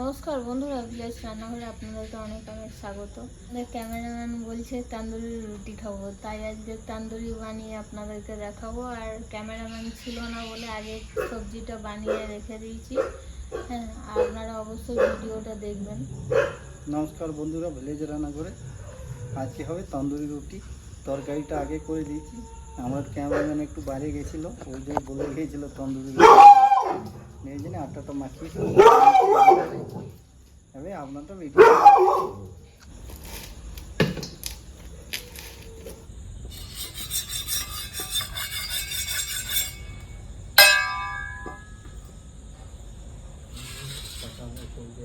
নমস্কার বন্ধুরা, ভিলেজ রান্নাঘরে আপনাদেরকে অনেক অনেক স্বাগত। ক্যামেরাম্যান বলছে তান্দুরি রুটি খাব, তাই আজকে তান্দুরি বানিয়ে আপনাদেরকে দেখাবো। আর ক্যামেরাম্যান ছিল না বলে আগে সবজিটা বানিয়ে রেখে দিয়েছি। হ্যাঁ আপনারা অবশ্যই ভিডিওটা দেখবেন। নমস্কার বন্ধুরা, ভিলেজ রান্না করে আজকে হবে তন্দুরি রুটি। তরকারিটা আগে করে দিয়েছি। আমার ক্যামেরাম্যান একটু বাইরে গেছিল, ওই জন্য বলে গিয়েছিল তন্দুরি রুটি। এই জন্য আটাটা মাখিয়ে এবার তো রেডি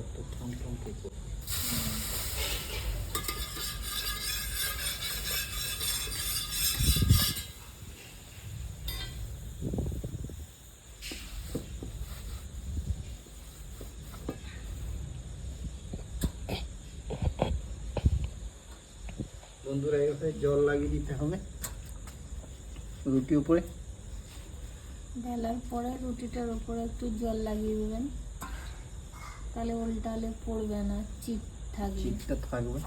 একটু থম থম বন্ধুরা এভাবে জল লাগিয়ে দিতে হবে। রুটি উপরে। ঢালার পরে রুটিটার উপরে একটু জল লাগিয়ে দেবেন। তাহলে উল্টালে পড়বে না চিট থাকবে। চিটটা থাকবে।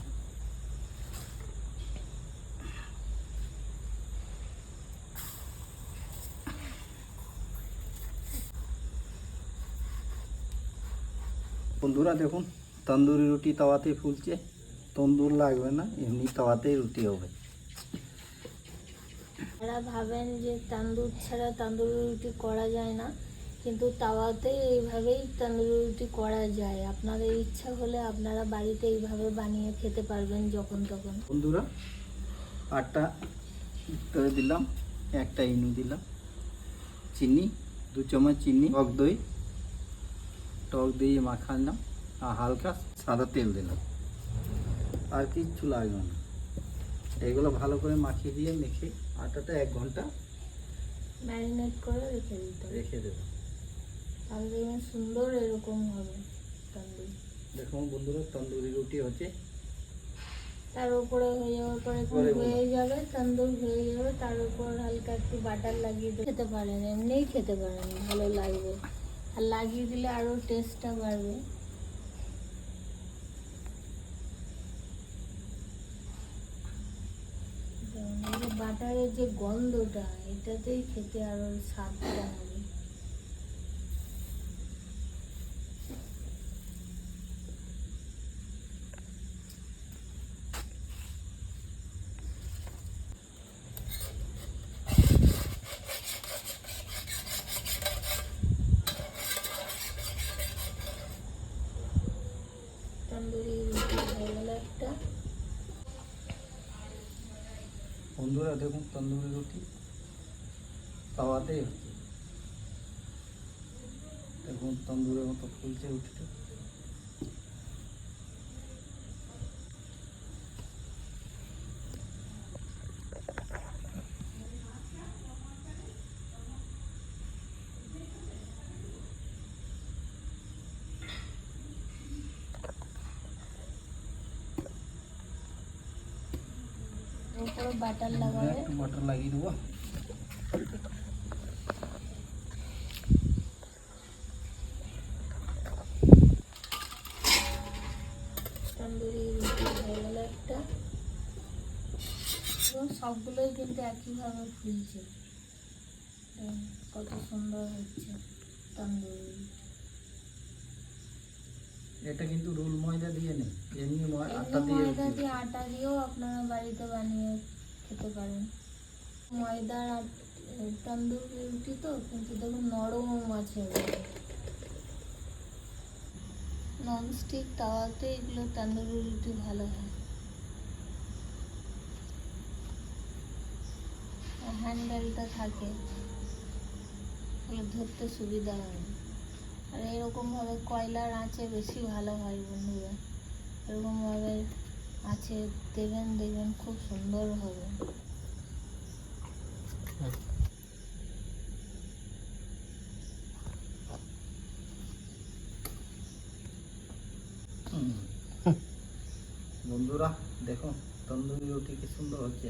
বন্ধুরা দেখুন তন্দুরি রুটি তাওয়াতে ফুলছে। তন্দুর লাগবে না এমনি তাওয়াতেই রুটি হবে। যারা ভাবেন যে তান্দুর ছাড়া তান্দুরি রুটি করা যায় না কিন্তু তাওয়াতে এইভাবেই তান্দুরি রুটি করা যায়। আপনাদের ইচ্ছা হলে আপনারা বাড়িতে এইভাবে বানিয়ে খেতে পারবেন যখন তখন। বন্ধুরা আটটা করে দিলাম একটা ইনু দিলাম। চিনি দু চামচ চিনি টক দই। টক দই মাখালাম আর হালকা সাদা তেল দিলাম। আর কিচ্ছু লাগবে না। এগুলো ভালো করে মাখিয়ে দিয়ে মেখে আটাটা এক ঘণ্টা ম্যারিনেট করে রেখে দিতে রেখে দেবো। তাহলে দেখবেন সুন্দর এরকম হবে তান্দুরি। দেখুন বন্ধুরা তন্দুরি রুটি হচ্ছে। তার উপরে হয়ে যাওয়ার পরে হয়ে যাবে তন্দুর হয়ে যাবে তার উপর হালকা একটু বাটার লাগিয়ে দিয়ে খেতে পারেন এমনিই খেতে পারেন ভালো লাগবে। আর লাগিয়ে দিলে আরও টেস্টটা বাড়বে যেমন এই যে বাটারের যে গন্ধটা এটাতেই খেতে আরও স্বাদটা হবে তন্দুরি রুটি হয়ে গেল একটা বন্ধুরা দেখুন তন্দুরি রুটি তাওয়াতেই হচ্ছে। দেখুন তন্দুরের মতো ফুলছে রুটিটা। উপরে বাটার লাগাবে। একটু বাটার লাগিয়ে দেবো। তন্দুরি রুটি হয়ে গেল একটা। সবগুলোই কিন্তু একইভাবে ফুলছে। কত সুন্দর হচ্ছে তন্দুরি। এটা কিন্তু রোল ময়দা দিয়ে নেই এমনি আটা দিয়ে ময়দা দিয়ে আটা দিয়েও আপনারা বাড়িতে বানিয়ে খেতে পারেন। ময়দার তন্দুরি রুটি তো, কিন্তু দেখুন নরমও আছে। ননস্টিক তাওয়াতে এগুলো তন্দুরি রুটি ভালো হয়। হ্যান্ডেলটা থাকে। ধরতে সুবিধা হয়। আর এরকমভাবে কয়লার আঁচে বেশি ভালো হয় বন্ধুরা। এরকমভাবে আছে দেবেন দেখবেন খুব সুন্দর হবে হুম। বন্ধুরা দেখো তন্দুরি রুটি কি সুন্দর হচ্ছে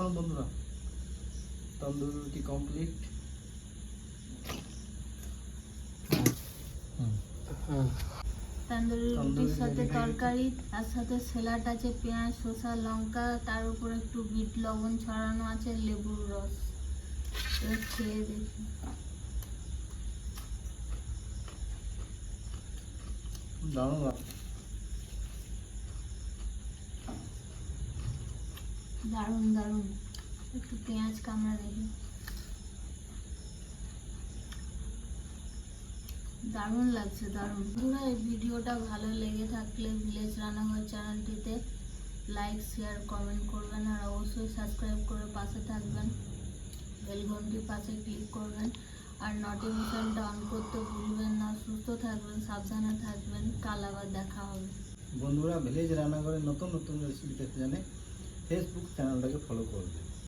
দারুণ বন্ধুরা তন্দুরি রুটি কমপ্লিট তন্দুরি রুটির সাথে। তরকারি তার সাথে স্যালাড আছে পেঁয়াজ শসা লঙ্কা তার উপর একটু বিট লবণ ছড়ানো আছে লেবুর রস। এবার খেয়ে দেখি। দারুণ দারুণ দারুণ। একটু পেঁয়াজ কামড়া দেখি দারুণ লাগছে, দারুণ। বন্ধুরা, এই ভিডিওটা ভালো লেগে থাকলে ভিলেজ রান্নাঘর চ্যানেলটিতে লাইক, শেয়ার, কমেন্ট করবেন আর অবশ্যই সাবস্ক্রাইব করে পাশে থাকবেন। বেলঘন্টির পাশে ক্লিক করবেন আর নোটিফিকেশনটা অন করতে ভুলবেন না। সুস্থ থাকবেন, সাবধানে থাকবেন। কাল আবার দেখা হবে। বন্ধুরা, ভিলেজ রান্নাঘরে নতুন নতুন রেসিপি দেখতে জানে। ফেসবুক চ্যানেলটাকে ফলো করবে।